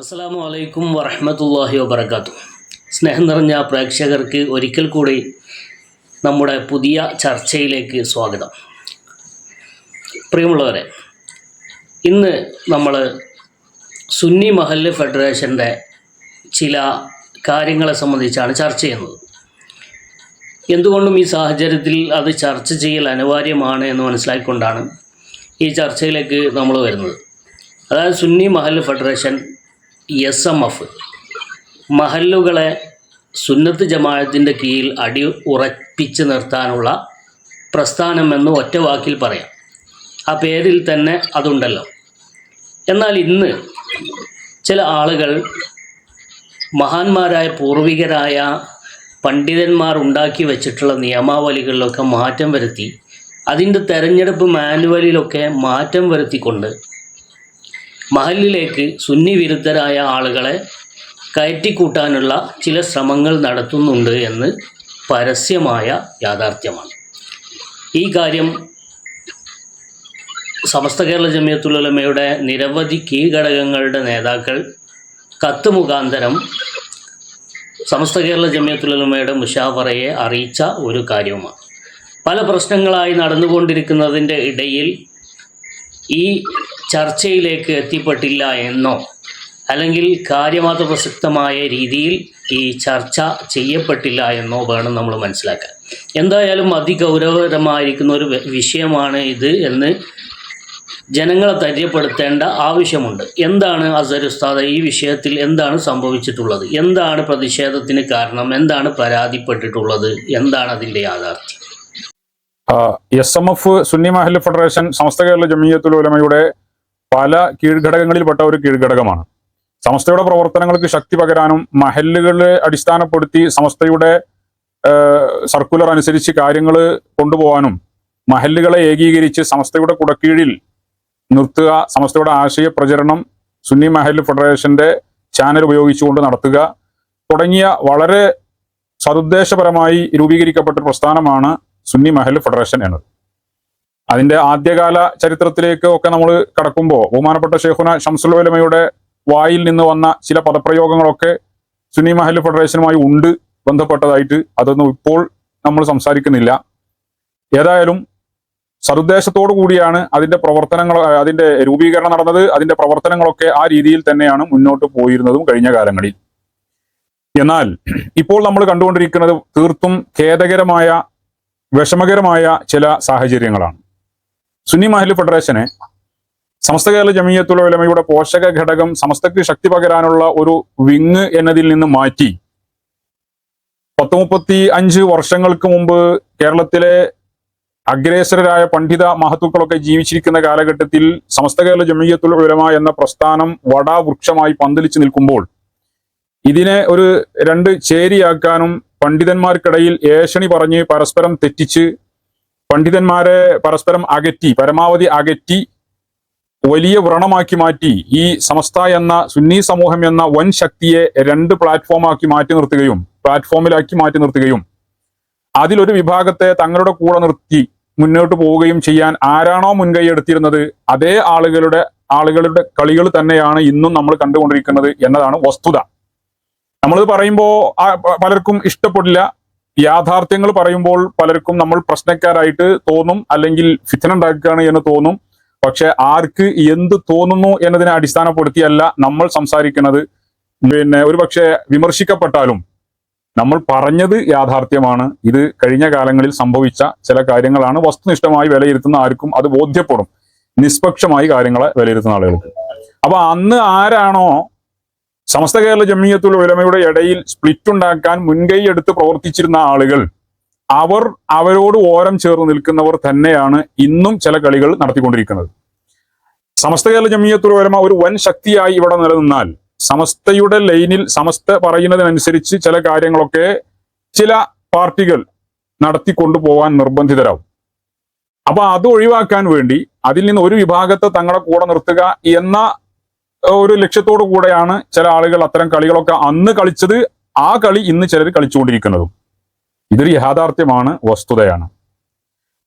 അസ്സാം വലൈക്കും വറഹമത്തല്ലാഹി വബർക്കാത്തു സ്നേഹം നിറഞ്ഞ പ്രേക്ഷകർക്ക് ഒരിക്കൽ കൂടി നമ്മുടെ പുതിയ ചർച്ചയിലേക്ക് സ്വാഗതം. പ്രിയമുള്ളവരെ ഇന്ന് നമ്മൾ സുന്നി മഹല്ല് ഫെഡറേഷന്റെ ചില കാര്യങ്ങളെ സംബന്ധിച്ചാണ് ചർച്ച ചെയ്യുന്നത്. എന്തുകൊണ്ടും ഈ സാഹചര്യത്തിൽ അത് ചർച്ച ചെയ്യൽ അനിവാര്യമാണ് എന്ന് മനസ്സിലാക്കിക്കൊണ്ടാണ് ഈ ചർച്ചയിലേക്ക് നമ്മൾ വരുന്നത്. അതായത് Sunni Mahal federation S M F മഹല്ലുകളെ സുന്നത്ത് ജമാഅത്തിന്റെ കീഴിൽ അടി ഉറപ്പിച്ച് നിർത്താനുള്ള പ്രസ്ഥാനമെന്ന് ഒറ്റ വാക്കിൽ പറയാം. ആ പേരിൽ തന്നെ അതുണ്ടല്ലോ. എന്നാൽ ഇന്ന് ചില ആളുകൾ മഹാന്മാരായ പൂർവികരായ പണ്ഡിതന്മാർ ഉണ്ടാക്കി വെച്ചിട്ടുള്ള നിയമാവലികളിലൊക്കെ മാറ്റം വരുത്തി അതിന്റെ തെരഞ്ഞെടുപ്പ് മാനുവലിലൊക്കെ മാറ്റം വരുത്തിക്കൊണ്ട് മഹലിലേക്ക് സുന്നി വിരുദ്ധരായ ആളുകളെ കയറ്റിക്കൂട്ടാനുള്ള ചില ശ്രമങ്ങൾ നടത്തുന്നുണ്ട് എന്ന് പരസ്യമായ യാഥാർത്ഥ്യമാണ്. ഈ കാര്യം സമസ്ത കേരള ജമിയത്തുലമയുടെ നിരവധി കീഴ്ഘടകങ്ങളുടെ നേതാക്കൾ കത്ത് മുഖാന്തരം സമസ്ത കേരള ജമിയത്തുലമയുടെ മുഷാവറയെ അറിയിച്ച ഒരു കാര്യവുമാണ്. പല പ്രശ്നങ്ങളായി നടന്നുകൊണ്ടിരിക്കുന്നതിന്റെ ഇടയിൽ ഈ ചർച്ചയിലേക്ക് എത്തിപ്പെട്ടില്ല എന്നോ അല്ലെങ്കിൽ കാര്യമാത്ര പ്രസക്തമായ രീതിയിൽ ഈ ചർച്ച ചെയ്യപ്പെട്ടില്ല എന്നോ വേണം നമ്മൾ മനസ്സിലാക്കാൻ. എന്തായാലും അതിഗൗരവകരമായിരിക്കുന്ന ഒരു വിഷയമാണ് ഇത് എന്ന് ജനങ്ങളെ ധൈര്യപ്പെടുത്തേണ്ട ആവശ്യമുണ്ട്. എന്താണ് അസർ ഉസ്താദ്? ഈ വിഷയത്തിൽ എന്താണ് സംഭവിച്ചിട്ടുള്ളത്? എന്താണ് പ്രതിഷേധത്തിന് കാരണം? എന്താണ് പരാതിപ്പെട്ടിട്ടുള്ളത്? എന്താണ് അതിന്റെ യാഥാർത്ഥ്യം? S M F Sunni Mahal federation Samastha Kerala Jamiyyathul ഉലമയുടെ പല കീഴ്ഘടകങ്ങളിൽപ്പെട്ട ഒരു കീഴ്ഘടകമാണ്. സമസ്തയുടെ പ്രവർത്തനങ്ങൾക്ക് ശക്തി പകരാനും മഹല്ലുകളെ അടിസ്ഥാനപ്പെടുത്തി സമസ്തയുടെ സർക്കുലർ അനുസരിച്ച് കാര്യങ്ങൾ കൊണ്ടുപോകാനും മഹല്ലുകളെ ഏകീകരിച്ച് സമസ്തയുടെ കുടക്കീഴിൽ നിർത്തുക സമസ്തയുടെ ആശയ പ്രചരണം സുന്നി മഹൽ ഫെഡറേഷന്റെ ചാനൽ ഉപയോഗിച്ചുകൊണ്ട് നടത്തുക തുടങ്ങിയ വളരെ സതുദ്ദേശപരമായി രൂപീകരിക്കപ്പെട്ട പ്രസ്ഥാനമാണ് സുന്നി മഹൽ ഫെഡറേഷൻ എന്നത്. അതിന്റെ ആദ്യകാല ചരിത്രത്തിലേക്ക് ഒക്കെ നമ്മൾ കടക്കുമ്പോൾ ബഹുമാനപ്പെട്ട ഷെയ്ഖുന ഷംസുലമയുടെ വായിൽ നിന്ന് വന്ന ചില പദപ്രയോഗങ്ങളൊക്കെ സുന്നി മഹൽ ഫെഡറേഷനുമായി ഉണ്ട് ബന്ധപ്പെട്ടതായിട്ട് അതൊന്നും ഇപ്പോൾ നമ്മൾ സംസാരിക്കുന്നില്ല. ഏതായാലും സതുദ്ദേശത്തോടു കൂടിയാണ് അതിന്റെ പ്രവർത്തനങ്ങൾ അതിന്റെ രൂപീകരണം നടന്നത്. അതിന്റെ പ്രവർത്തനങ്ങളൊക്കെ ആ രീതിയിൽ തന്നെയാണ് മുന്നോട്ട് പോയിരുന്നതും കഴിഞ്ഞ കാലങ്ങളിൽ. എന്നാൽ ഇപ്പോൾ നമ്മൾ കണ്ടുകൊണ്ടിരിക്കുന്നത് തീർത്തും ഖേദകരമായ വിഷമകരമായ ചില സാഹചര്യങ്ങളാണ്. സുന്നി മഹലി ഫെഡറേഷനെ സമസ്ത കേരള ജമീയത്തുലമയുടെ പോഷക ഘടകം സമസ്തക്ക് ശക്തി പകരാനുള്ള ഒരു വിങ് എന്നതിൽ നിന്ന് മാറ്റി. പത്ത് മുപ്പത്തി അഞ്ച് വർഷങ്ങൾക്ക് മുമ്പ് കേരളത്തിലെ അഗ്രേസരരായ പണ്ഡിത മഹത്തുക്കളൊക്കെ ജീവിച്ചിരിക്കുന്ന കാലഘട്ടത്തിൽ സമസ്ത കേരള ജമീയത്തുൽ ഉലമ എന്ന പ്രസ്ഥാനം വടാവൃക്ഷമായി പന്തലിച്ചു നിൽക്കുമ്പോൾ ഇതിനെ ഒരു രണ്ട് ചേരിയാക്കാനും പണ്ഡിതന്മാർക്കിടയിൽ ഏഷണി പറഞ്ഞ് പരസ്പരം തെറ്റിച്ച് പണ്ഡിതന്മാരെ പരസ്പരം അകറ്റി പരമാവധി അകറ്റി വലിയ വ്രണമാക്കി മാറ്റി ഈ സമസ്ത എന്ന സുന്നി സമൂഹം എന്ന വൻ ശക്തിയെ രണ്ട് പ്ലാറ്റ്ഫോമാക്കി മാറ്റി നിർത്തുകയും പ്ലാറ്റ്ഫോമിലാക്കി മാറ്റി നിർത്തുകയും അതിലൊരു വിഭാഗത്തെ തങ്ങളുടെ കൂടെ നിർത്തി മുന്നോട്ട് പോവുകയും ചെയ്യാൻ ആരാണോ മുൻകൈ എടുത്തിരുന്നത് അതേ ആളുകളുടെ ആളുകളുടെ കളികൾ തന്നെയാണ് ഇന്നും നമ്മൾ കണ്ടുകൊണ്ടിരിക്കുന്നത് എന്നതാണ് വസ്തുത. നമ്മളിത് പറയുമ്പോൾ പലർക്കും ഇഷ്ടപ്പെടില്ല യാഥാർത്ഥ്യങ്ങൾ പറയുമ്പോൾ പലർക്കും നമ്മൾ പ്രശ്നക്കാരായിട്ട് തോന്നും അല്ലെങ്കിൽ ഫിത്തന ഉണ്ടാക്കുകയാണ് എന്ന് തോന്നും. പക്ഷെ ആർക്ക് എന്ത് തോന്നുന്നു എന്നതിനെ അടിസ്ഥാനപ്പെടുത്തിയല്ല നമ്മൾ സംസാരിക്കുന്നത്. പിന്നെ ഒരുപക്ഷെ വിമർശിക്കപ്പെട്ടാലും നമ്മൾ പറഞ്ഞത് യാഥാർത്ഥ്യമാണ്. ഇത് കഴിഞ്ഞ കാലങ്ങളിൽ സംഭവിച്ച ചില കാര്യങ്ങളാണ്. വസ്തുനിഷ്ഠമായി വിലയിരുത്തുന്ന ആർക്കും അത് ബോധ്യപ്പെടും. നിഷ്പക്ഷമായി കാര്യങ്ങളെ വിലയിരുത്തുന്ന ആളുകൾക്ക്. അപ്പൊ അന്ന് ആരാണോ സമസ്ത കേരള ജമ്മിയത്തുൽ ഉലമയുടെ ഇടയിൽ സ്പ്ലിറ്റ് ഉണ്ടാക്കാൻ മുൻകൈ എടുത്ത് പ്രവർത്തിച്ചിരുന്ന ആളുകൾ അവർ അവരോട് ഓരം ചേർന്ന് നിൽക്കുന്നവർ തന്നെയാണ് ഇന്നും ചില കളികൾ നടത്തിക്കൊണ്ടിരിക്കുന്നത്. സമസ്ത കേരള ജമ്മിയത്തുൽ ഉലമ ഒരു വൻ ശക്തിയായി ഇവിടെ നിലനിന്നാൽ സമസ്തയുടെ ലൈനിൽ സമസ്ത പറയുന്നതിനനുസരിച്ച് ചില കാര്യങ്ങളൊക്കെ ചില പാർട്ടികൾ നടത്തിക്കൊണ്ടുപോകാൻ നിർബന്ധിതരാവും. അപ്പൊ അത് ഒഴിവാക്കാൻ വേണ്ടി അതിൽ നിന്ന് ഒരു വിഭാഗത്തെ തങ്ങളുടെ കൂടെ നിർത്തുക എന്ന ഒരു ലക്ഷ്യത്തോടു കൂടെയാണ് ചില ആളുകൾ അത്തരം കളികളൊക്കെ അന്ന് കളിച്ചത്. ആ കളി ഇന്ന് ചിലർ കളിച്ചുകൊണ്ടിരിക്കുന്നതും. ഇതൊരു യാഥാർത്ഥ്യമാണ് വസ്തുതയാണ്.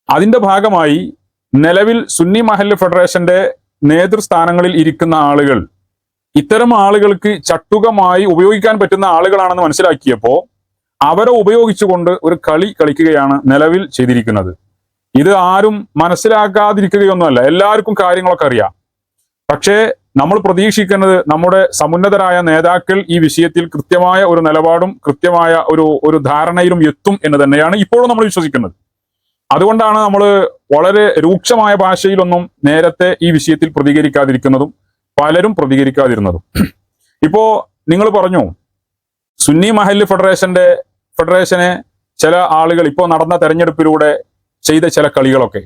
അതിന്റെ ഭാഗമായി നിലവിൽ സുന്നി മഹൽ ഫെഡറേഷന്റെ നേതൃസ്ഥാനങ്ങളിൽ ഇരിക്കുന്ന ആളുകൾ ഇത്തരം ആളുകൾക്ക് ചട്ടുകമായി ഉപയോഗിക്കാൻ പറ്റുന്ന ആളുകളാണെന്ന് മനസ്സിലാക്കിയപ്പോൾ അവരെ ഉപയോഗിച്ചുകൊണ്ട് ഒരു കളി കളിക്കുകയാണ് നിലവിൽ ചെയ്തിരിക്കുന്നത്. ഇത് ആരും മനസ്സിലാക്കാതിരിക്കുകയൊന്നുമല്ല. എല്ലാവർക്കും കാര്യങ്ങളൊക്കെ അറിയാം. പക്ഷേ നമ്മൾ പ്രതീക്ഷിക്കുന്നത് നമ്മുടെ സമുന്നതരായ നേതാക്കൾ ഈ വിഷയത്തിൽ കൃത്യമായ ഒരു നിലപാടും കൃത്യമായ ഒരു ഒരു ധാരണയിലും എത്തും എന്ന് തന്നെയാണ് ഇപ്പോഴും നമ്മൾ വിശ്വസിക്കുന്നത്. അതുകൊണ്ടാണ് നമ്മൾ വളരെ രൂക്ഷമായ ഭാഷയിലൊന്നും നേരത്തെ ഈ വിഷയത്തിൽ പ്രതികരിക്കാതിരിക്കുന്നതും പലരും പ്രതികരിക്കാതിരുന്നതും. ഇപ്പോ നിങ്ങൾ പറഞ്ഞു സുന്നി മഹൽ ഫെഡറേഷന്റെ ഫെഡറേഷനെ ചില ആളുകൾ ഇപ്പോൾ നടന്ന തെരഞ്ഞെടുപ്പിലൂടെ ചെയ്ത ചില കളികളൊക്കെ.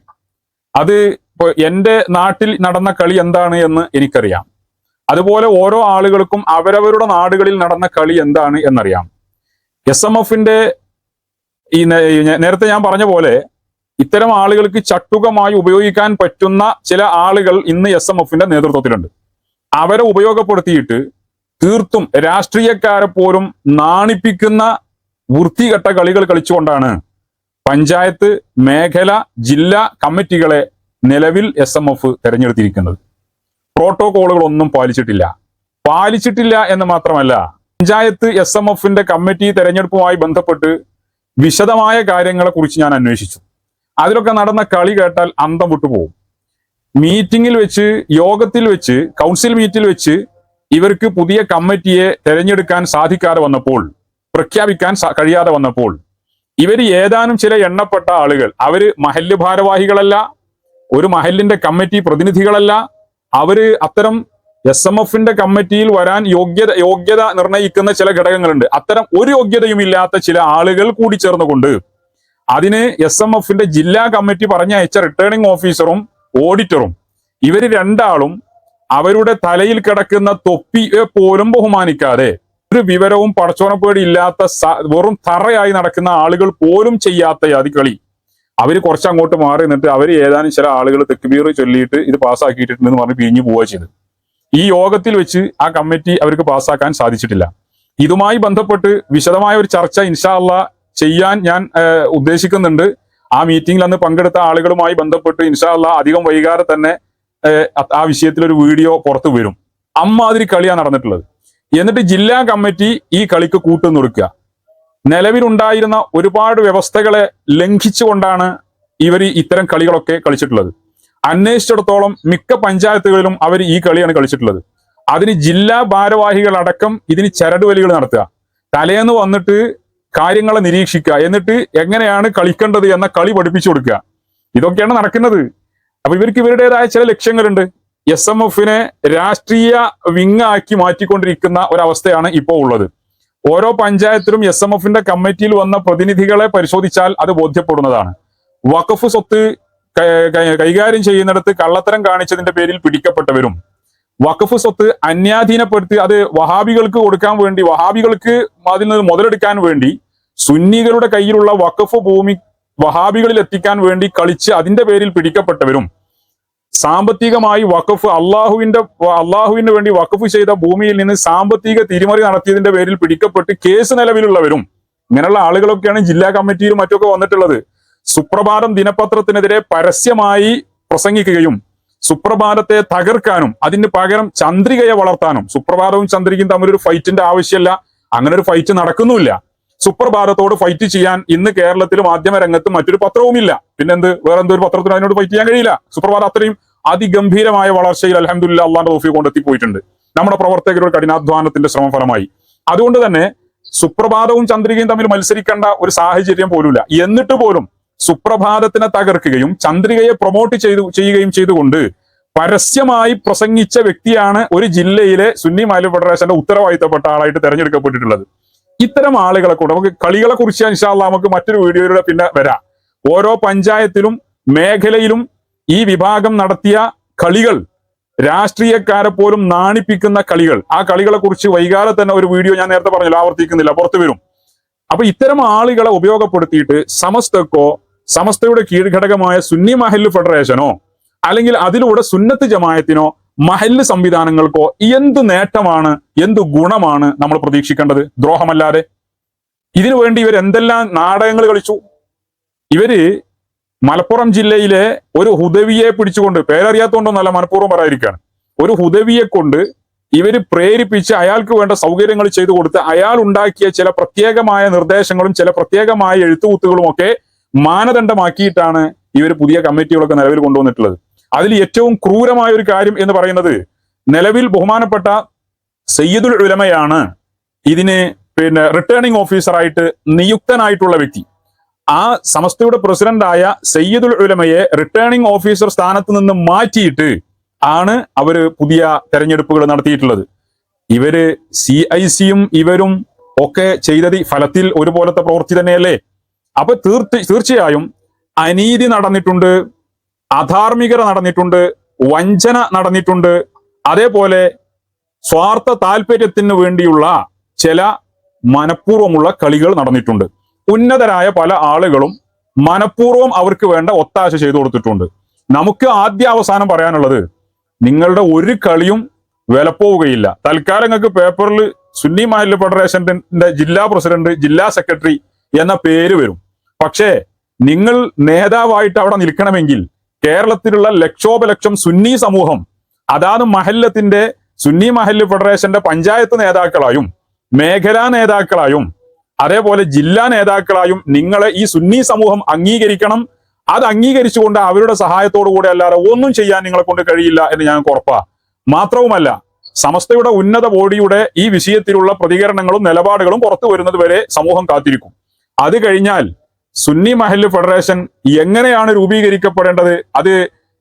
അത് ഇപ്പൊ എന്റെ നാട്ടിൽ നടന്ന കളി എന്താണ് എന്ന് എനിക്കറിയാം. അതുപോലെ ഓരോ ആളുകൾക്കും അവരവരുടെ നാടുകളിൽ നടന്ന കളി എന്താണ് എന്നറിയാം. എസ് എം എഫിന്റെ ഈ നേരത്തെ ഞാൻ പറഞ്ഞ പോലെ ഇത്തരം ആളുകൾക്ക് ചട്ടുകമായി ഉപയോഗിക്കാൻ പറ്റുന്ന ചില ആളുകൾ ഇന്ന് എസ് എം എഫിന്റെ നേതൃത്വത്തിലുണ്ട്. അവരെ ഉപയോഗപ്പെടുത്തിയിട്ട് തീർത്തും രാഷ്ട്രീയക്കാരെ പോലും നാണിപ്പിക്കുന്ന വൃത്തികെട്ട കളികൾ കളിച്ചുകൊണ്ടാണ് പഞ്ചായത്ത് മേഖല ജില്ലാ കമ്മിറ്റികളെ നിലവിൽ എസ് എം എഫ് തെരഞ്ഞെടുത്തിരിക്കുന്നത്. പ്രോട്ടോകോളുകളൊന്നും പാലിച്ചിട്ടില്ല. പാലിച്ചിട്ടില്ല എന്ന് മാത്രമല്ല പഞ്ചായത്ത് എസ് എം എഫിന്റെ കമ്മിറ്റി തെരഞ്ഞെടുപ്പുമായി ബന്ധപ്പെട്ട് വിശദമായ കാര്യങ്ങളെ കുറിച്ച് ഞാൻ അന്വേഷിച്ചു. അതിലൊക്കെ നടന്ന കളി കേട്ടാൽ അന്തം വിട്ടുപോകും മീറ്റിംഗിൽ വെച്ച് യോഗത്തിൽ വെച്ച് കൗൺസിൽ മീറ്റിൽ വെച്ച് ഇവർക്ക് പുതിയ കമ്മിറ്റിയെ തെരഞ്ഞെടുക്കാൻ സാധിക്കാതെ വന്നപ്പോൾ പ്രഖ്യാപിക്കാൻ കഴിയാതെ വന്നപ്പോൾ ഇവർ ഏതാനും ചില എണ്ണപ്പെട്ട ആളുകൾ. അവർ മഹല്ല് ഭാരവാഹികളല്ല ഒരു മഹലിന്റെ കമ്മിറ്റി പ്രതിനിധികളല്ല. അവർ അത്തരം എസ് എം എഫിന്റെ കമ്മിറ്റിയിൽ വരാൻ യോഗ്യത യോഗ്യത നിർണയിക്കുന്ന ചില ഘടകങ്ങളുണ്ട്. അത്തരം ഒരു യോഗ്യതയും ഇല്ലാത്ത ചില ആളുകൾ കൂടി ചേർന്നുകൊണ്ട് അതിന് എസ് എം എഫിന്റെ ജില്ലാ കമ്മിറ്റി പറഞ്ഞയച്ച റിട്ടേണിംഗ് ഓഫീസറും ഓഡിറ്ററും ഇവർ രണ്ടാളും അവരുടെ തലയിൽ കിടക്കുന്ന തൊപ്പിയെ പോലും ബഹുമാനിക്കാതെ ഒരു വിവരവും പടച്ചോണപ്പേടി ഇല്ലാത്ത വെറും തറയായി നടക്കുന്ന ആളുകൾ പോലും ചെയ്യാത്ത അതി കളി അവർ കുറച്ച് അങ്ങോട്ട് മാറി നിന്നിട്ട് അവർ ഏതാനും ചില ആളുകൾ തെക്കുബീർ ചൊല്ലിയിട്ട് ഇത് പാസ്സാക്കിയിട്ടുണ്ടെന്ന് പറഞ്ഞ് പിരിഞ്ഞു പോവുക ചെയ്ത് ഈ യോഗത്തിൽ വെച്ച് ആ കമ്മിറ്റി അവർക്ക് പാസ്സാക്കാൻ സാധിച്ചിട്ടില്ല. ഇതുമായി ബന്ധപ്പെട്ട് വിശദമായ ഒരു ചർച്ച ഇൻഷാ അള്ളാ ചെയ്യാൻ ഞാൻ ഉദ്ദേശിക്കുന്നുണ്ട്. ആ മീറ്റിംഗിൽ അന്ന് പങ്കെടുത്ത ആളുകളുമായി ബന്ധപ്പെട്ട് ഇൻഷാ അള്ളാ അധികം വൈകാതെ തന്നെ ആ വിഷയത്തിൽ ഒരു വീഡിയോ പുറത്തു വരും. അമ്മാതിരി കളിയാണ് നടന്നിട്ടുള്ളത്. എന്നിട്ട് ജില്ലാ കമ്മിറ്റി ഈ കളിക്ക് കൂട്ടുനിൽക്കുക നിലവിലുണ്ടായിരുന്ന ഒരുപാട് വ്യവസ്ഥകളെ ലംഘിച്ചുകൊണ്ടാണ് ഇവർ ഇത്തരം കളികളൊക്കെ കളിച്ചിട്ടുള്ളത്. അന്വേഷിച്ചിടത്തോളം മിക്ക പഞ്ചായത്തുകളിലും അവർ ഈ കളിയാണ് കളിച്ചിട്ടുള്ളത്. അതിന് ജില്ലാ ഭാരവാഹികളടക്കം ഇതിന് ചരടുവലികൾ നടത്തുക. തലേന്ന് വന്നിട്ട് കാര്യങ്ങളെ നിരീക്ഷിക്കുക. എന്നിട്ട് എങ്ങനെയാണ് കളിക്കേണ്ടത് എന്ന കളി പഠിപ്പിച്ചു കൊടുക്കുക. ഇതൊക്കെയാണ് നടക്കുന്നത്. അപ്പൊ ഇവർക്ക് ഇവരുടേതായ ചില ലക്ഷ്യങ്ങളുണ്ട്. എസ് എം എഫിനെ രാഷ്ട്രീയ വിങ്ങാക്കി മാറ്റിക്കൊണ്ടിരിക്കുന്ന ഒരവസ്ഥയാണ് ഇപ്പോൾ ഉള്ളത്. ഓരോ പഞ്ചായത്തിലും എസ് എം എഫിന്റെ കമ്മിറ്റിയിൽ വന്ന പ്രതിനിധികളെ പരിശോധിച്ചാൽ അത് ബോധ്യപ്പെടുന്നതാണ്. വഖഫ് സ്വത്ത് കൈകാര്യം ചെയ്യുന്നിടത്ത് കള്ളത്തരം കാണിച്ചതിന്റെ പേരിൽ പിടിക്കപ്പെട്ടവരും വഖഫ് സ്വത്ത് അന്യാധീനപ്പെടുത്തി അത് വഹാബികൾക്ക് കൊടുക്കാൻ വേണ്ടി വഹാബികൾക്ക് അതിൽ നിന്ന് മുതലെടുക്കാൻ വേണ്ടി സുന്നികളുടെ കയ്യിലുള്ള വഖഫ് ഭൂമി വഹാബികളിൽ എത്തിക്കാൻ വേണ്ടി കളിച്ച് അതിന്റെ പേരിൽ പിടിക്കപ്പെട്ടവരും സാമ്പത്തികമായി വഖഫ് അള്ളാഹുവിന്റെ അള്ളാഹുവിന് വേണ്ടി വഖഫ് ചെയ്ത ഭൂമിയിൽ നിന്ന് സാമ്പത്തിക തിരിമറി നടത്തിയതിന്റെ പേരിൽ പിടിക്കപ്പെട്ട് കേസ് നിലവിലുള്ളവരും ഇങ്ങനെയുള്ള ആളുകളൊക്കെയാണ് ജില്ലാ കമ്മിറ്റിയിലും മറ്റൊക്കെ വന്നിട്ടുള്ളത്. സുപ്രഭാതം ദിനപത്രത്തിനെതിരെ പരസ്യമായി പ്രസംഗിക്കുകയും സുപ്രഭാതത്തെ തകർക്കാനും അതിന് പകരം ചന്ദ്രികയെ വളർത്താനും സുപ്രഭാതവും ചന്ദ്രികയും തമ്മിലൊരു ഫൈറ്റിന്റെ ആവശ്യമില്ല അങ്ങനെ ഒരു ഫൈറ്റ് നടക്കുന്നുമില്ല. സുപ്രഭാതത്തോട് ഫൈറ്റ് ചെയ്യാൻ ഇന്ന് കേരളത്തിൽ മാധ്യമ രംഗത്ത് മറ്റൊരു പത്രവുമില്ല. പിന്നെന്ത്? വേറെന്തോ ഒരു പത്രത്തിന് അതിനോട് ഫൈറ്റ് ചെയ്യാൻ കഴിയില്ല. സുപ്രഭാതം അത്രയും അതിഗംഭീരമായ വളർച്ചയിൽ അലഹമുല്ല അള്ളാന്റെ തോഫി കൊണ്ട് എത്തിപ്പോയിട്ടുണ്ട് നമ്മുടെ പ്രവർത്തകരുടെ കഠിനാധ്വാനത്തിന്റെ ശ്രമം ഫലമായി അതുകൊണ്ട് തന്നെ സുപ്രഭാതവും ചന്ദ്രികയും തമ്മിൽ മത്സരിക്കേണ്ട ഒരു സാഹചര്യം പോലുമില്ല. എന്നിട്ട് പോലും സുപ്രഭാതത്തിനെ തകർക്കുകയും ചന്ദ്രികയെ പ്രൊമോട്ട് ചെയ്തു ചെയ്യുകയും ചെയ്തുകൊണ്ട് പരസ്യമായി പ്രസംഗിച്ച വ്യക്തിയാണ് ഒരു ജില്ലയിലെ സുന്നി മാലി ഫെഡറേഷന്റെ ഉത്തരവാദിത്തപ്പെട്ട ആളായിട്ട് തെരഞ്ഞെടുക്കപ്പെട്ടിട്ടുള്ളത്. ഇത്തരം ആളുകളെ കൂടെ നമുക്ക് കളികളെ കുറിച്ച് ഇൻഷാല്ല നമുക്ക് മറ്റൊരു വീഡിയോയിലൂടെ പിന്നെ വരാം. ഓരോ പഞ്ചായത്തിലും മേഖലയിലും ഈ വിഭാഗം നടത്തിയ കളികൾ രാഷ്ട്രീയക്കാരെ പോലും നാണിപ്പിക്കുന്ന കളികൾ. ആ കളികളെ കുറിച്ച് വൈകാതെ തന്നെ ഒരു വീഡിയോ ഞാൻ നേരത്തെ പറഞ്ഞല്ലോ ആവർത്തിക്കുന്നില്ല പുറത്തു വരും. അപ്പൊ ഇത്തരം ആളുകളെ ഉപയോഗപ്പെടുത്തിയിട്ട് സമസ്തക്കോ സമസ്തയുടെ കീഴ്ഘടകമായ സുന്നി മഹല്ല് ഫെഡറേഷനോ അല്ലെങ്കിൽ അതിലൂടെ സുന്നത്ത് ജമായത്തിനോ മഹല്ല് സംവിധാനങ്ങൾക്കോ എന്ത് നേട്ടമാണ് എന്ത് ഗുണമാണ് നമ്മൾ പ്രതീക്ഷിക്കേണ്ടത്? ദ്രോഹമല്ലാതെ. ഇതിനു വേണ്ടി ഇവർ എന്തെല്ലാം നാടകങ്ങൾ കളിച്ചു? ഇവർ മലപ്പുറം ജില്ലയിലെ ഒരു ഹുദവിയെ പിടിച്ചുകൊണ്ട് പേരറിയാത്തോണ്ടൊന്നല്ല മനഃപൂർവം പറയാതിരിക്കുകയാണ്. ഒരു ഹുദവിയെ കൊണ്ട് ഇവർ പ്രേരിപ്പിച്ച് അയാൾക്ക് വേണ്ട സൗകര്യങ്ങൾ ചെയ്തു കൊടുത്ത് അയാൾ ഉണ്ടാക്കിയ ചില പ്രത്യേകമായ നിർദ്ദേശങ്ങളും ചില പ്രത്യേകമായ എഴുത്തുകുത്തുകളും ഒക്കെ മാനദണ്ഡമാക്കിയിട്ടാണ് ഇവർ പുതിയ കമ്മിറ്റികളൊക്കെ നിലവിൽ കൊണ്ടുവന്നിട്ടുള്ളത്. അതിൽ ഏറ്റവും ക്രൂരമായ ഒരു കാര്യം എന്ന് പറയുന്നത് നിലവിൽ ബഹുമാനപ്പെട്ട സയ്യിദുൽ ഉലമയാണ് ഇതിന് പിന്നെ റിട്ടേണിംഗ് ഓഫീസറായിട്ട് നിയുക്തനായിട്ടുള്ള വ്യക്തി. ആ സമസ്തയുടെ പ്രസിഡന്റായ സയ്യിദുൽ ഉലമയെ റിട്ടേണിംഗ് ഓഫീസർ സ്ഥാനത്ത് നിന്ന് മാറ്റിയിട്ട് ആണ് അവർ പുതിയ തെരഞ്ഞെടുപ്പുകൾ നടത്തിയിട്ടുള്ളത്. ഇവർ സി ഐ സിയും ഇവരും ഒക്കെ ചെയ്തത് ഫലത്തിൽ ഒരുപോലത്തെ പ്രവൃത്തി തന്നെയല്ലേ? അപ്പൊ തീർച്ച തീർച്ചയായും അനീതി നടന്നിട്ടുണ്ട് അധാർമികത നടന്നിട്ടുണ്ട് വഞ്ചന നടന്നിട്ടുണ്ട്. അതേപോലെ സ്വാർത്ഥ താല്പര്യത്തിന് വേണ്ടിയുള്ള ചില മനഃപൂർവമുള്ള കളികൾ നടന്നിട്ടുണ്ട്. ഉന്നതരായ പല ആളുകളും മനഃപൂർവം അവർക്ക് വേണ്ട ഒത്താശ ചെയ്തു കൊടുത്തിട്ടുണ്ട്. നമുക്ക് ആദ്യ അവസാനം പറയാനുള്ളത് നിങ്ങളുടെ ഒരു കളിയും വിലപ്പോവുകയില്ല. തൽക്കാലം നിങ്ങൾക്ക് പേപ്പറിൽ സുന്നി മഹല്ല് ഫെഡറേഷന്റെ ജില്ലാ പ്രസിഡന്റ് ജില്ലാ സെക്രട്ടറി എന്ന പേര് വരും. പക്ഷേ നിങ്ങൾ നേതാവായിട്ട് അവിടെ നിൽക്കണമെങ്കിൽ കേരളത്തിലുള്ള ലക്ഷോപലക്ഷം സുന്നി സമൂഹം അതാത് മഹല്ലത്തിന്റെ സുന്നി മഹല്ല് ഫെഡറേഷന്റെ പഞ്ചായത്ത് നേതാക്കളായും മേഖലാ നേതാക്കളായും അതേപോലെ ജില്ലാ നേതാക്കളായും നിങ്ങളെ ഈ സുന്നി സമൂഹം അംഗീകരിക്കണം. അത് അംഗീകരിച്ചുകൊണ്ട് അവരുടെ സഹായത്തോടു കൂടെ അല്ലാതെ ഒന്നും ചെയ്യാൻ നിങ്ങളെ കൊണ്ട് കഴിയില്ല എന്ന് ഞാൻ ഉറപ്പാ. മാത്രവുമല്ല സമസ്തയുടെ ഉന്നത ബോഡിയുടെ ഈ വിഷയത്തിലുള്ള പ്രതികരണങ്ങളും നിലപാടുകളും പുറത്തു വരുന്നത് വരെ സമൂഹം കാത്തിരിക്കും. അത് കഴിഞ്ഞാൽ സുന്നി മഹൽ ഫെഡറേഷൻ എങ്ങനെയാണ് രൂപീകരിക്കപ്പെടേണ്ടത്? അത്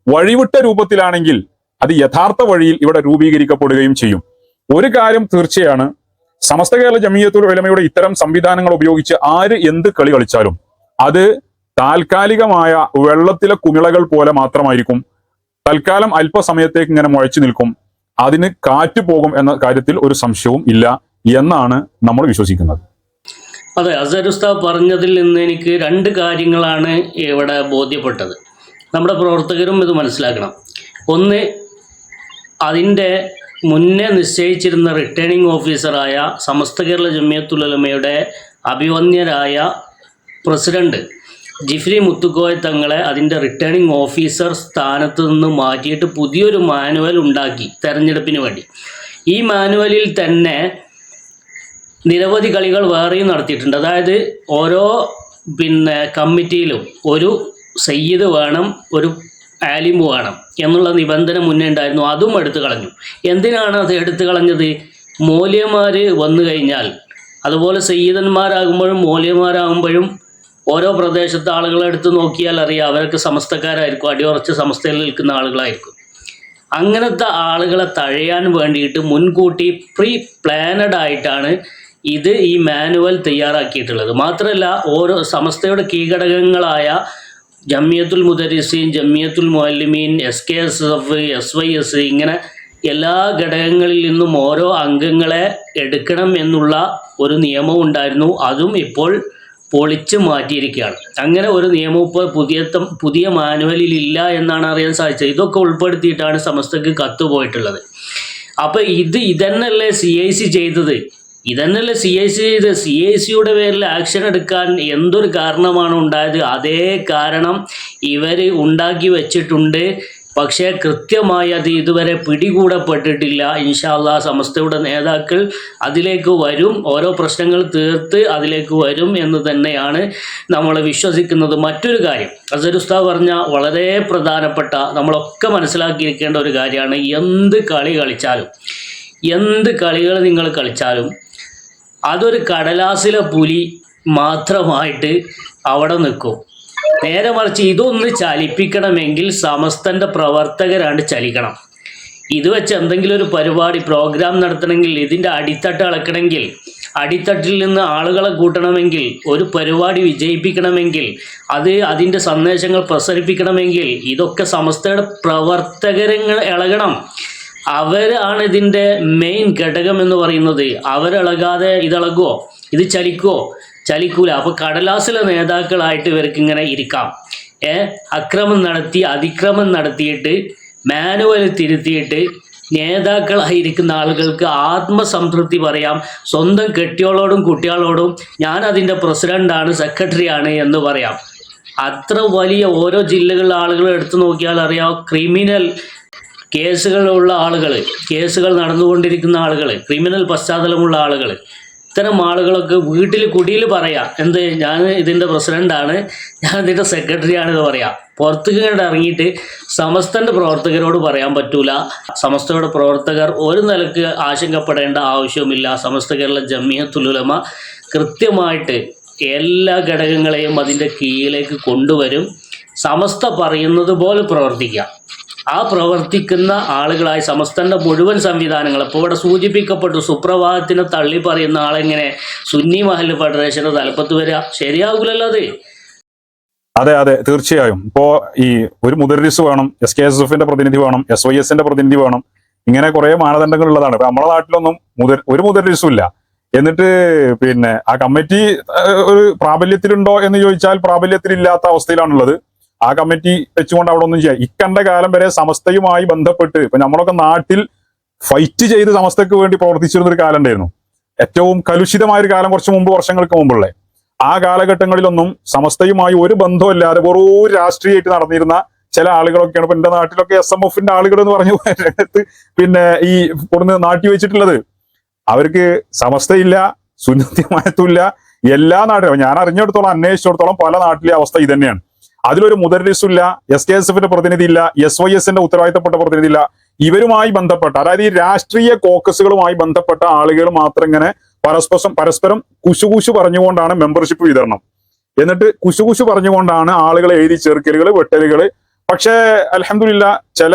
വഴിവിട്ട രൂപത്തിലാണെങ്കിൽ അത് യഥാർത്ഥ വഴിയിൽ ഇവിടെ രൂപീകരിക്കപ്പെടുകയും ചെയ്യും. ഒരു കാര്യം തീർച്ചയാണ് സമസ്ത കേരള ജമീയത്തുൽ ഉലമയുടെ ഇത്തരം സംവിധാനങ്ങൾ ഉപയോഗിച്ച് ആര് എന്ത് കളി കളിച്ചാലും അത് താൽക്കാലികമായ വെള്ളത്തിലെ കുമിളകൾ പോലെ മാത്രമായിരിക്കും. തൽക്കാലം അല്പസമയത്തേക്ക് ഇങ്ങനെ മുഴച്ചു നിൽക്കും. അതിന് കാറ്റ് പോകും എന്ന കാര്യത്തിൽ ഒരു സംശയവും ഇല്ല എന്നാണ് നമ്മൾ വിശ്വസിക്കുന്നത്. അതെ അസർ ഉസ്താദ് പറഞ്ഞതിൽ നിന്ന് എനിക്ക് രണ്ട് കാര്യങ്ങളാണ് ഇവിടെ ബോധ്യപ്പെട്ടത്. നമ്മുടെ പ്രവർത്തകരും ഇത് മനസ്സിലാക്കണം. ഒന്ന് അതിന്റെ മുന്നേ നിശ്ചയിച്ചിരുന്ന റിട്ടേണിംഗ് ഓഫീസറായ സമസ്ത കേരള ജമിയത്തുലമയുടെ അഭിവന്യരായ പ്രസിഡന്റ് ജിഫ്രി മുത്തുക്കോയ തങ്ങളെ അതിന്റെ റിട്ടേണിംഗ് ഓഫീസർ സ്ഥാനത്ത് നിന്ന് മാറ്റിയിട്ട് പുതിയൊരു മാനുവൽ ഉണ്ടാക്കി തെരഞ്ഞെടുപ്പിന് വേണ്ടി. ഈ മാനുവലിൽ തന്നെ നിരവധി കളികൾ വേറെയും നടത്തിയിട്ടുണ്ട്. അതായത് ഓരോ പിന്നെ കമ്മിറ്റിയിലും ഒരു സയ്യിദ് വേണം ഒരു ആലിം വേണം എന്നുള്ള നിബന്ധന മുന്നേ ഉണ്ടായിരുന്നു. അതും എടുത്തു കളഞ്ഞു. എന്തിനാണ് അത് എടുത്തു കളഞ്ഞത്? മൂല്യന്മാർ വന്നു കഴിഞ്ഞാൽ അതുപോലെ സയ്യിദന്മാരാകുമ്പോഴും മൂല്യന്മാരാകുമ്പോഴും ഓരോ പ്രദേശത്തെ ആളുകളെ എടുത്ത് നോക്കിയാൽ അറിയാം അവരൊക്കെ സമസ്തക്കാരായിരിക്കും. അടിയുറച്ച് സമസ്തയിൽ നിൽക്കുന്ന ആളുകളായിരിക്കും. അങ്ങനത്തെ ആളുകളെ തഴയാൻ വേണ്ടിയിട്ട് മുൻകൂട്ടി പ്രീ പ്ലാനഡ് ആയിട്ടാണ് ഇത് ഈ മാനുവൽ തയ്യാറാക്കിയിട്ടുള്ളത്. മാത്രമല്ല ഓരോ സമസ്തയുടെ കീഘടകങ്ങളായ Jamiyyathul Mudarriseen Jamiyyathul Muallimeen S K S F S Y S ഇങ്ങനെ എല്ലാ ഘടകങ്ങളിൽ നിന്നും ഓരോ അംഗങ്ങളെ എടുക്കണം എന്നുള്ള ഒരു നിയമം ഉണ്ടായിരുന്നു. അതും ഇപ്പോൾ പൊളിച്ചു മാറ്റിയിരിക്കുകയാണ്. അങ്ങനെ ഒരു നിയമം ഇപ്പോൾ പുതിയ പുതിയ മാനുവലിൽ ഇല്ല എന്നാണ് അറിയാൻ സാധിച്ചത്. ഇതൊക്കെ ഉൾപ്പെടുത്തിയിട്ടാണ് സമസ്തക്ക് കത്ത് പോയിട്ടുള്ളത്. അപ്പോൾ ഇത് ഇതന്നല്ലേ സി ഐ സി ചെയ്തത്? ഇതന്നല്ലേ സി ഐ സി ഇത്. സി ഐ സിയുടെ പേരിൽ ആക്ഷൻ എടുക്കാൻ എന്തൊരു കാരണമാണ് ഉണ്ടായത്? അതേ കാരണം ഇവർ ഉണ്ടാക്കി വെച്ചിട്ടുണ്ട്. പക്ഷേ കൃത്യമായി അത് ഇതുവരെ പിടികൂടപ്പെട്ടിട്ടില്ല. ഇൻഷാല്ലാ സമസ്തയുടെ നേതാക്കൾ അതിലേക്ക് വരും. ഓരോ പ്രശ്നങ്ങൾ തീർത്ത് അതിലേക്ക് വരും എന്ന് തന്നെയാണ് നമ്മൾ വിശ്വസിക്കുന്നത്. മറ്റൊരു കാര്യം അസരുസ്താ പറഞ്ഞ വളരെ പ്രധാനപ്പെട്ട നമ്മളൊക്കെ മനസ്സിലാക്കിയിരിക്കേണ്ട ഒരു കാര്യമാണ് എന്ത് കളി കളിച്ചാലും എന്ത് കളികൾ നിങ്ങൾ കളിച്ചാലും അതൊരു കടലാസിലെ പുലി മാത്രമായിട്ട് അവിടെ നിൽക്കും. നേരെ മറിച്ച് ഇതൊന്ന് ചലിപ്പിക്കണമെങ്കിൽ സമസ്തന്റെ പ്രവർത്തകരാണ് ചലിക്കണം. ഇത് വെച്ച് എന്തെങ്കിലും ഒരു പരിപാടി പ്രോഗ്രാം നടത്തണമെങ്കിൽ ഇതിന്റെ അടിത്തട്ട് അളക്കണമെങ്കിൽ അടിത്തട്ടിൽ നിന്ന് ആളുകളെ കൂട്ടണമെങ്കിൽ ഒരു പരിപാടി വിജയിപ്പിക്കണമെങ്കിൽ അത് അതിന്റെ സന്ദേശങ്ങൾ പ്രസരിപ്പിക്കണമെങ്കിൽ ഇതൊക്കെ സമസ്തയുടെ പ്രവർത്തകരങ്ങൾ ഇളകണം. അവരാണ് ഇതിന്റെ മെയിൻ ഘടകം എന്ന് പറയുന്നത്. അവരിളകാതെ ഇതിളകുമോ ഇത് ചലിക്കുമോ ചലിക്കൂല. അപ്പോൾ കടലാസിലെ നേതാക്കളായിട്ട് ഇവർക്ക് ഇങ്ങനെ ഇരിക്കാം. ഏ? അക്രമം നടത്തി അതിക്രമം നടത്തിയിട്ട് മാനുവൽ തിരുത്തിയിട്ട് നേതാക്കളായിരിക്കുന്ന ആളുകൾക്ക് ആത്മസംതൃപ്തി പറയാം. സ്വന്തം കെട്ടിയോളോടും കുട്ടികളോടും ഞാൻ അതിന്റെ പ്രസിഡന്റാണ് സെക്രട്ടറിയാണ് എന്ന് പറയാം. അത്ര വലിയ ഓരോ ജില്ലകളിലെ ആളുകൾ എടുത്തു നോക്കിയാൽ അറിയാം. ക്രിമിനൽ കേസുകളുള്ള ആളുകൾ കേസുകൾ നടന്നുകൊണ്ടിരിക്കുന്ന ആളുകൾ ക്രിമിനൽ പശ്ചാത്തലമുള്ള ആളുകൾ ഇത്തരം ആളുകളൊക്കെ വീട്ടിൽ കുടിയിൽ പറയാം എന്ത് ഞാൻ ഇതിന്റെ പ്രസിഡന്റാണ് ഞാൻ ഇതിന്റെ സെക്രട്ടറിയാണെന്ന് പറയാം. പുറത്തു ഇങ്ങോട്ട് ഇറങ്ങിയിട്ട് സമസ്തന്റെ പ്രവർത്തകരോട് പറയാൻ പറ്റൂല. സമസ്തയുടെ പ്രവർത്തകർ ഒരു നിലയ്ക്ക് ആശങ്കപ്പെടേണ്ട ആവശ്യവുമില്ല. സമസ്ത കേരള ജമിയത്തുലുലമ കൃത്യമായിട്ട് എല്ലാ ഘടകങ്ങളെയും അതിന്റെ കീഴിലേക്ക് കൊണ്ടുവരും. സമസ്ത പറയുന്നത് പോലെ പ്രവർത്തിക്കാം ആ പ്രവർത്തിക്കുന്ന ആളുകളായി സമസ്തന്റെ മുഴുവൻ സംവിധാനങ്ങൾ ഇപ്പോൾ ഇവിടെ സൂചിപ്പിക്കപ്പെട്ടു സുപ്രഭാതത്തിന് തള്ളി പറയുന്ന ആളെങ്ങനെ സുന്നി മഹൽ ഫെഡറേഷന്റെ തലപ്പത്ത് വരിക ശരിയാകില്ലല്ലോ അത്. അതെ അതെ തീർച്ചയായും. ഇപ്പോ ഈ ഒരു മുദരിസ് വേണം എസ് കെ എസ് എഫിന്റെ പ്രതിനിധി വേണം എസ് വൈ എസിന്റെ പ്രതിനിധി വേണം ഇങ്ങനെ കുറെ മാനദണ്ഡങ്ങൾ ഉള്ളതാണ്. ഇപ്പൊ നമ്മുടെ നാട്ടിലൊന്നും മുതൽ ഒരു മുദരിസും ഇല്ല. എന്നിട്ട് പിന്നെ ആ കമ്മിറ്റി ഒരു പ്രാബല്യത്തിലുണ്ടോ എന്ന് ചോദിച്ചാൽ പ്രാബല്യത്തിലില്ലാത്ത അവസ്ഥയിലാണുള്ളത്. ആ കമ്മിറ്റി വെച്ചുകൊണ്ട് അവിടെ ഒന്നും ചെയ്യാം. ഇക്കണ്ട കാലം വരെ സമസ്തയുമായി ബന്ധപ്പെട്ട് ഇപ്പൊ നമ്മളൊക്കെ നാട്ടിൽ ഫൈറ്റ് ചെയ്ത് സമസ്തക്ക് വേണ്ടി പ്രവർത്തിച്ചിരുന്ന ഒരു കാലം ഉണ്ടായിരുന്നു. ഏറ്റവും കലുഷിതമായ ഒരു കാലം കുറച്ച് മുമ്പ് വർഷങ്ങൾക്ക് മുമ്പുള്ളേ. ആ കാലഘട്ടങ്ങളിലൊന്നും സമസ്തയുമായി ഒരു ബന്ധമില്ലാതെ വെറും രാഷ്ട്രീയമായിട്ട് നടന്നിരുന്ന ചില ആളുകളൊക്കെയാണ് ഇപ്പൊ എന്റെ നാട്ടിലൊക്കെ എസ് എം എഫിന്റെ ആളുകൾ എന്ന് പറഞ്ഞു രംഗത്ത് പിന്നെ ഈ കൊടുന്ന് നാട്ടി വെച്ചിട്ടുള്ളത്. അവർക്ക് സമസ്തയില്ല സുന്നത്യമായത്തുമില്ല എല്ലാ നാട്ടിലും. ഞാൻ അറിഞ്ഞിടത്തോളം അന്വേഷിച്ചിടത്തോളം പല നാട്ടിലെ അവസ്ഥ ഇത് തന്നെയാണ് അതിലൊരു മുദരിസുല്ല എസ് കെ എസ് എഫിന്റെ പ്രതിനിധി ഇല്ല എസ് വൈ എസിന്റെ ഉത്തരവാദിത്തപ്പെട്ട പ്രതിനിധി ഇല്ല ഇവരുമായി ബന്ധപ്പെട്ട അതായത് ഈ രാഷ്ട്രീയ കോക്കസുകളുമായി ബന്ധപ്പെട്ട ആളുകൾ മാത്രം ഇങ്ങനെ പരസ്പരം പരസ്പരം കുശുകുശു പറഞ്ഞുകൊണ്ടാണ് മെമ്പർഷിപ്പ് വിതരണം. എന്നിട്ട് കുശുകുശു പറഞ്ഞുകൊണ്ടാണ് ആളുകളെ എഴുതി ചേർക്കലുകൾ വെട്ടലുകൾ പക്ഷേ അലഹമില്ല ചില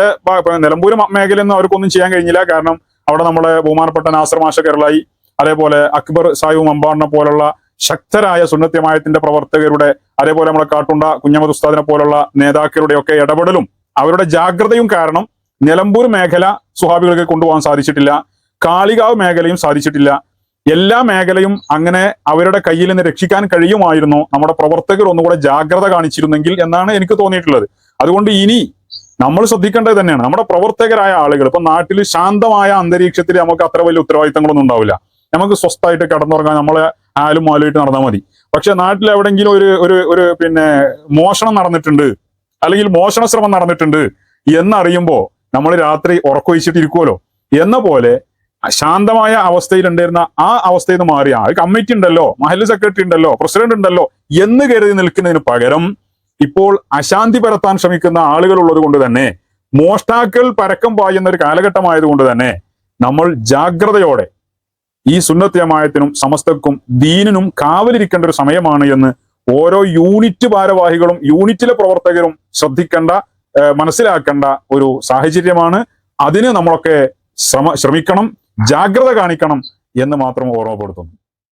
നിലമ്പൂര് മേഖലയൊന്നും അവർക്കൊന്നും ചെയ്യാൻ കഴിഞ്ഞില്ല. കാരണം അവിടെ നമ്മുടെ ബഹുമാനപ്പെട്ട നാസർ മാഷ കേരളായി. അതേപോലെ അക്ബർ സായു മമ്പാടിനെ പോലുള്ള ശക്തരായ സുന്നത്യമായത്തിന്റെ പ്രവർത്തകരുടെ അതേപോലെ നമ്മളെ കാട്ടുണ്ട കുഞ്ഞമ്മദ് ഉസ്താദിനെ പോലുള്ള നേതാക്കളുടെ ഒക്കെ ഇടപെടലും അവരുടെ ജാഗ്രതയും കാരണം നിലമ്പൂർ മേഖല സുഹാബികൾക്ക് കൊണ്ടുപോകാൻ സാധിച്ചിട്ടില്ല. കാളികാവ് മേഖലയും സാധിച്ചിട്ടില്ല. എല്ലാ മേഖലയും അങ്ങനെ അവരുടെ കയ്യിൽ നിന്ന് രക്ഷിക്കാൻ കഴിയുമായിരുന്നു. നമ്മുടെ പ്രവർത്തകർ ഒന്നുകൂടെ ജാഗ്രത കാണിച്ചിരുന്നെങ്കിൽ എന്നാണ് എനിക്ക് തോന്നിയിട്ടുള്ളത്. അതുകൊണ്ട് ഇനി നമ്മൾ ശ്രദ്ധിക്കേണ്ടത് തന്നെയാണ്. നമ്മുടെ പ്രവർത്തകരായ ആളുകൾ ഇപ്പൊ നാട്ടിൽ ശാന്തമായ അന്തരീക്ഷത്തിൽ നമുക്ക് അത്ര വലിയ ഉത്തരവാദിത്തങ്ങളൊന്നും ഉണ്ടാവില്ല. നമുക്ക് സ്വസ്ഥമായിട്ട് കിടന്നുറങ്ങാൻ നമ്മളെ ആലും മാലുമായിട്ട് നടന്നാൽ മതി. പക്ഷെ നാട്ടിൽ എവിടെങ്കിലും ഒരു ഒരു ഒരു പിന്നെ മോഷണം നടന്നിട്ടുണ്ട് അല്ലെങ്കിൽ മോഷണ ശ്രമം നടന്നിട്ടുണ്ട് എന്നറിയുമ്പോൾ നമ്മൾ രാത്രി ഉറക്കൊഴിച്ചിട്ടിരിക്കുമല്ലോ എന്ന പോലെ ശാന്തമായ അവസ്ഥയിൽ ഉണ്ടായിരുന്ന ആ അവസ്ഥയിൽ നിന്ന് മാറിയ ആ കമ്മിറ്റി ഉണ്ടല്ലോ മഹല്ല് സെക്രട്ടറി ഉണ്ടല്ലോ പ്രസിഡന്റ് ഉണ്ടല്ലോ എന്ന് കരുതി നിൽക്കുന്നതിന് പകരം ഇപ്പോൾ അശാന്തി പരത്താൻ ശ്രമിക്കുന്ന ആളുകൾ ഉള്ളത് കൊണ്ട് തന്നെ മോഷ്ടാക്കൾ പരക്കം പായുന്ന ഒരു കാലഘട്ടമായതുകൊണ്ട് തന്നെ നമ്മൾ ജാഗ്രതയോടെ ഈ സുന്നത്യമായത്തിനും സമസ്തക്കും ദീനിനും കാവലിരിക്കേണ്ട ഒരു സമയമാണ് എന്ന് ഓരോ യൂണിറ്റ് ഭാരവാഹികളും യൂണിറ്റിലെ പ്രവർത്തകരും ശ്രദ്ധിക്കേണ്ട മനസ്സിലാക്കേണ്ട ഒരു സാഹചര്യമാണ്. അതിന് നമ്മളൊക്കെ ശ്രമ ശ്രമിക്കണം ജാഗ്രത കാണിക്കണം എന്ന് മാത്രം ഓർമ്മപ്പെടുത്തുന്നു.